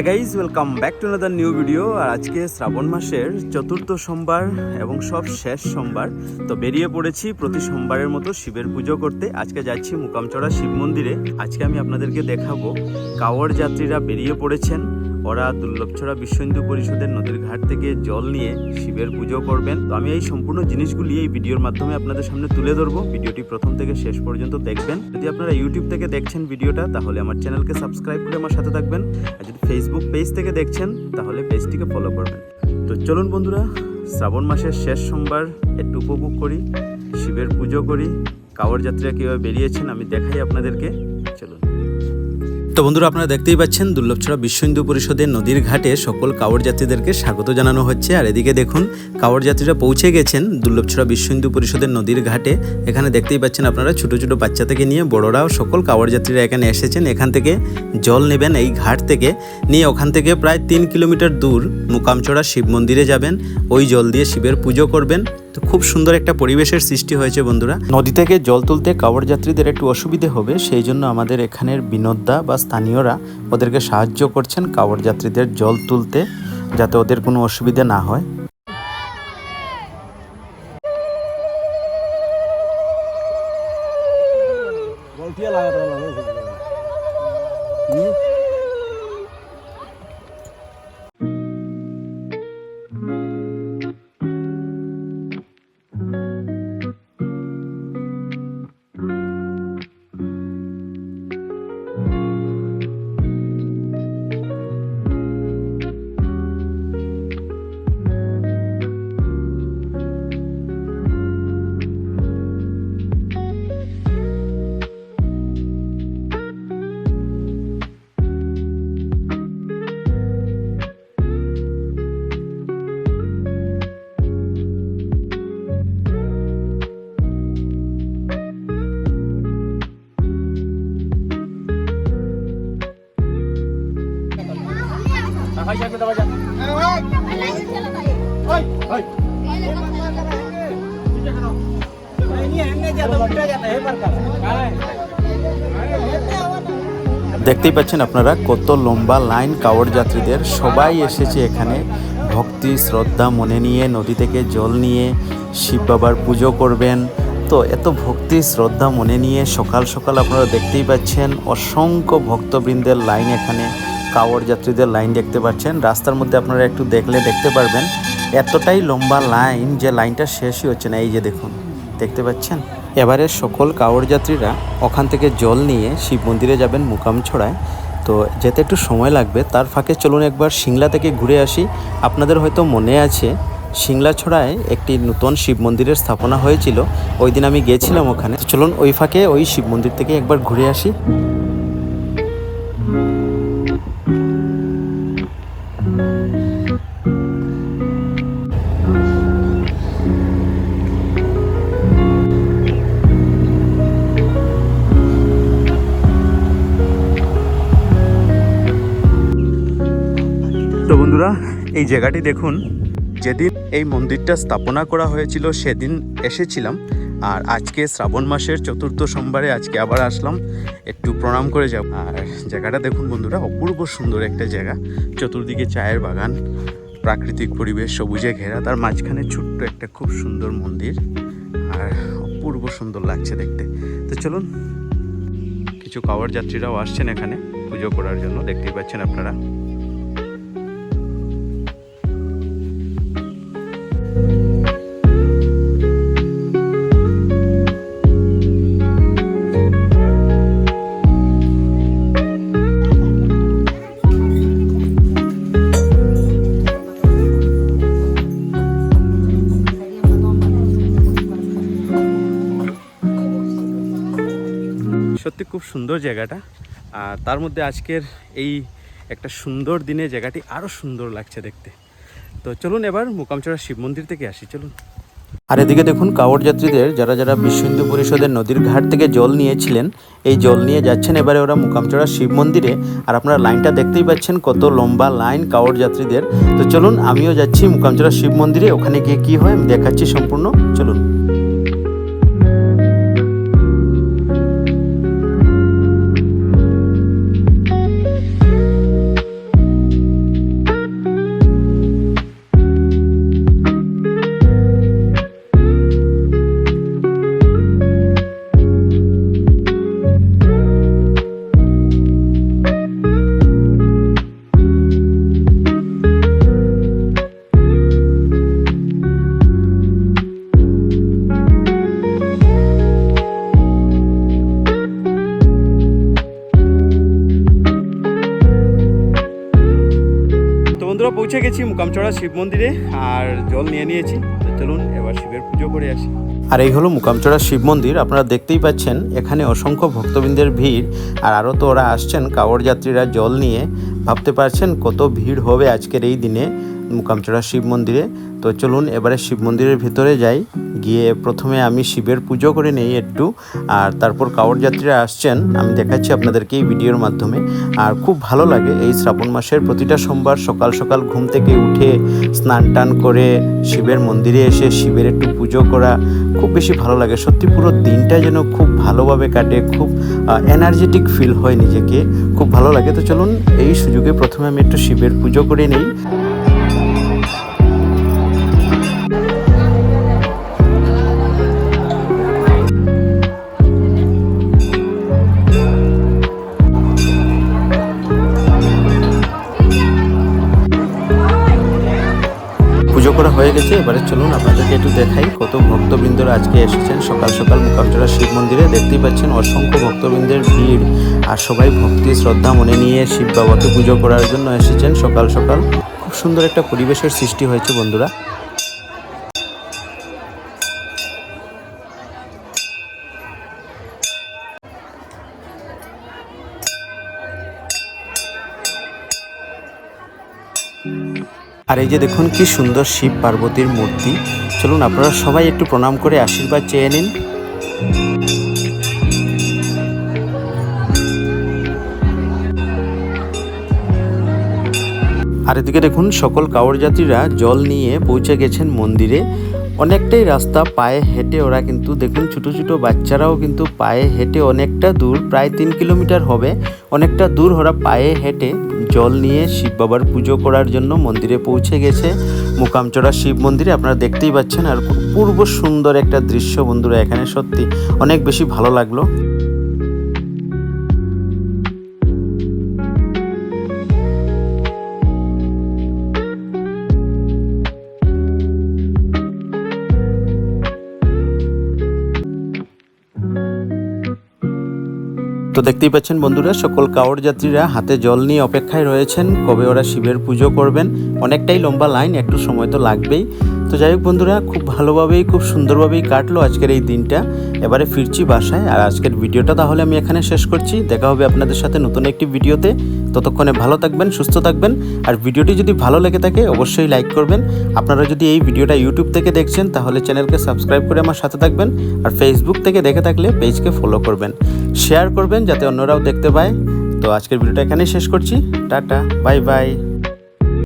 হ্যাঁ guys welcome back to another new video আর আজকে শ্রাবণ মাসের চতুর্থ সোমবার এবং সব শেষ সোমবার। তো বেরিয়ে পড়েছি প্রতি সোমবারের মতো শিবের পুজো করতে। আজকে যাচ্ছি মুকামচড়া শিব মন্দিরে। আজকে আমি আপনাদেরকে দেখাবো কাওয়ার যাত্রীরা বেরিয়ে পড়েছেন। ওরা দুর্লভছড়া বিশ্ব হিন্দু পরিষদের নদীর ঘাট থেকে জল নিয়ে শিবের পুজো করবেন। তো আমি এই সম্পূর্ণ জিনিসগুলি এই ভিডিওর মাধ্যমে আপনাদের সামনে তুলে ধরবো। ভিডিওটি প্রথম থেকে শেষ পর্যন্ত দেখবেন। যদি আপনারা ইউটিউব থেকে দেখছেন ভিডিওটা, তাহলে আমার চ্যানেলকে সাবস্ক্রাইব করে আমার সাথে থাকবেন। আর যদি ফেসবুক পেজ থেকে দেখছেন, তাহলে পেজটিকে ফলো করবেন। তো চলুন বন্ধুরা, শ্রাবণ মাসের শেষ সোমবার একটু উপভোগ করি, শিবের পুজো করি কাওয়ার যাত্রা কীভাবে বেরিয়েছেন আমি দেখাই আপনাদেরকে। তো বন্ধুরা আপনারা দেখতেই পাচ্ছেন দুর্লভছড়া বিশ্ব হিন্দু পরিষদের নদীর ঘাটে সকল কাওড় যাত্রীদেরকে স্বাগত জানানো হচ্ছে। আর এদিকে দেখুন কাওড় যাত্রীরা পৌঁছে গেছেন দুর্লভছড়া বিশ্ব হিন্দু পরিষদের নদীর ঘাটে। এখানে দেখতেই পাচ্ছেন আপনারা ছোট ছোট বাচ্চা থেকে নিয়ে বড়রাও সকল কাওড় যাত্রীরা এখানে এসেছেন। এখান থেকে জল নেবেন এই ঘাট থেকে। নিয়ে ওখান থেকে প্রায় তিন কিলোমিটার দূর মুকামচড়া শিব মন্দিরে যাবেন। ওই জল দিয়ে শিবের পুজো করবেন। তো খুব সুন্দর একটা পরিবেশের সৃষ্টি হয়েছে বন্ধুরা। নদী থেকে জল তুলতে কাওড় যাত্রীদের একটু অসুবিধে হবে সেই জন্য আমাদের এখানের বিনোদদা বা স্থানীয়রা ওদেরকে সাহায্য করছেন কাওড় যাত্রীদের জল তুলতে যাতে ওদের কোনো অসুবিধা না হয়। দেখতেই পাচ্ছেন আপনারা কত লম্বা লাইন কাওড় যাত্রীদের। সবাই এসেছে এখানে। ভক্তি শ্রদ্ধা মনে নিয়ে নদী থেকে জল নিয়ে শিব বাবার পুজো করবেন। তো এত ভক্তি শ্রদ্ধা মনে নিয়ে সকাল সকাল আপনারা দেখতেই পাচ্ছেন অসংখ্য ভক্তবৃন্দের লাইন এখানে। কাওড় যাত্রীদের লাইন দেখতে পাচ্ছেন। রাস্তার মধ্যে আপনারা একটু দেখলে দেখতে পারবেন। এতটাই লম্বা লাইন যে লাইনটা শেষই হচ্ছে না। এই যে দেখুন, দেখতে পাচ্ছেন? এবারে সকল কাওড় যাত্রীরা ওখান থেকে জল নিয়ে শিব মন্দিরে যাবেন মুকামছড়ায় তো যেতে একটু সময় লাগবে। তার ফাঁকে চলুন একবার সিংলা থেকে ঘুরে আসি। আপনাদের হয়তো মনে আছে সিংলাছড়ায় একটি নতুন শিব মন্দিরের স্থাপনা হয়েছিল। ওই দিন আমি গিয়েছিলাম ওখানে। চলুন ওই ফাঁকে ওই শিব মন্দির থেকে একবার ঘুরে আসি। তো বন্ধুরা, এই জায়গাটি দেখুন। যেদিন এই মন্দিরটা স্থাপনা করা হয়েছিল, সেদিন এসেছিলাম। আর আজকে শ্রাবণ মাসের চতুর্থ সোমবারে আজকে আবার আসলাম। একটু প্রণাম করে যাব। আর জায়গাটা দেখুন বন্ধুরা, অপূর্ব সুন্দর একটা জায়গা। চতুর্দিকে চায়ের বাগান, প্রাকৃতিক পরিবেশ, সবুজে ঘেরা। তার মাঝখানে ছোট্ট একটা খুব সুন্দর মন্দির। আর অপূর্ব সুন্দর লাগছে দেখতে। তো চলুন, কিছু কাওয়ার যাত্রীরাও আসছেন এখানে পুজো করার জন্য। দেখতেই পাচ্ছেন আপনারা। খুব সুন্দর জায়গাটা। আর তার মধ্যে আজকের এই একটা সুন্দর দিনে জায়গাটি আরও সুন্দর লাগছে দেখতে। তো চলুন এবার মোকামচড়া শিব মন্দির থেকে আসি, চলুন। আর এদিকে দেখুন, কাওড় যাত্রীদের যারা যারা বিশ্ব হিন্দু পরিষদের নদীর ঘাট থেকে জল নিয়েছিলেন, এই জল নিয়ে যাচ্ছেন এবারে ওরা মুকামচড়া শিব মন্দিরে। আর আপনারা লাইনটা দেখতেই পাচ্ছেন কত লম্বা লাইন কাওড় যাত্রীদের। তো চলুন, আমিও যাচ্ছি মুকামচড়া শিব মন্দিরে, ওখানে গিয়ে কী হয় আমি দেখাচ্ছি সম্পূর্ণ। চলুন। পৌঁছে গেছি মুকামচড়া শিব মন্দিরে, আর জল নিয়ে নিয়েছি। চলুন, এবার শিবের পুজো করে আসি। আর এই হলো মুকামচড়া শিব মন্দির। আপনারা দেখতেই পাচ্ছেন, এখানে অসংখ্য ভক্তবৃন্দের ভিড়। আর আরও তো ওরা আসছেন, কাওড় যাত্রীরা জল নিয়ে। ভাবতে পারছেন কত ভিড় হবে আজকের এই দিনে। মুকামচড়া শিব মন্দিরে। তো চলুন এবারে শিব মন্দিরের ভিতরে যাই। গিয়ে প্রথমে আমি শিবের পুজো করে নেই একটু। আর তারপর কাওড় যাত্রীরা আসছেন, আমি দেখাচ্ছি আপনাদেরকে এই ভিডিওর মাধ্যমে। আর খুব ভালো লাগে এই শ্রাবণ মাসের প্রতিটা সোমবার সকাল সকাল ঘুম থেকে উঠে স্নান টান করে শিবের মন্দিরে এসে শিবের একটু পুজো করা খুব বেশি ভালো লাগে। সত্যি পুরো দিনটা যেন খুব ভালোভাবে কাটে, খুব এনার্জেটিক ফিল হয় নিজেকে। খুব ভালো লাগে। তো চলুন এই সুযোগে প্রথমে আমি একটু শিবের পুজো করে নিই। গেছে, এবারে চলুন আপনাদেরকে একটু দেখাই কত ভক্তবৃন্দরা আজকে এসেছেন। সকাল সকাল মুকামচড়া শিব মন্দিরে দেখতেই পাচ্ছেন অসংখ্য ভক্তবৃন্দের ভিড়। আর সবাই ভক্তি, শ্রদ্ধা মনে নিয়ে শিব বাবাকে পুজো করার জন্য এসেছেন সকাল সকাল। খুব সুন্দর একটা পরিবেশের সৃষ্টি হয়েছে বন্ধুরা। আর এই যে দেখুন কি সুন্দর শিব পার্বতীর মূর্তি। চলুন আপনারা সবাই একটু প্রণাম করে আশীর্বাদ চেয়ে নিন। আর এদিকে দেখুন সকল কাওড় যাত্রীরা জল নিয়ে পৌঁছে গেছেন মন্দিরে। অনেকটাই রাস্তা, পায়ে হেঁটে ওরা কিন্তু, দেখুন ছোট ছোট বাচ্চারাও কিন্তু পায়ে হেঁটে অনেকটা দূর, প্রায় তিন কিলোমিটার হবে। অনেকটা দূর ওরা পায়ে হেঁটে জল নিয়ে শিব বাবার পুজো করার জন্য মন্দিরে পৌঁছে গেছে। মুকামচড়া শিব মন্দিরে আপনারা দেখতেই পাচ্ছেন, আর পূর্ব সুন্দর একটা দৃশ্য বন্ধুরা, এখানে সত্যি অনেক বেশি ভালো লাগল। তো দেখতেই পাচ্ছেন বন্ধুরা, সকল কাওড় যাত্রীরা হাতে জল নিয়ে অপেক্ষায় রয়েছেন। কবে ওরা শিবের পুজো করবেন, অনেকটাই লম্বা লাইন, একটু সময় তো লাগবেই। তো যাই হোক বন্ধুরা, খুব ভালোভাবেই, খুব সুন্দরভাবেই কাটলো আজকের এই দিনটা। এবারে ফিরছি বাসায়, আর আজকের ভিডিওটা তাহলে আমি এখানে শেষ করছি। দেখা হবে আপনাদের সাথে নতুন একটি ভিডিওতে। ততক্ষণে ভালো থাকবেন, সুস্থ থাকবেন। আর ভিডিওটি যদি ভালো লেগে থাকে, অবশ্যই লাইক করবেন। আপনারা যদি এই ভিডিওটা ইউটিউব থেকে দেখছেন, তাহলে চ্যানেলকে সাবস্ক্রাইব করে আমার সাথে থাকবেন। আর ফেসবুক থেকে দেখে থাকলে পেজকে ফলো করবেন। শেয়ার করবেন, যাতে অন্যরাও দেখতে পায়। তো আজকের ভিডিওটা এখানেই শেষ করছি। Tata, bye bye.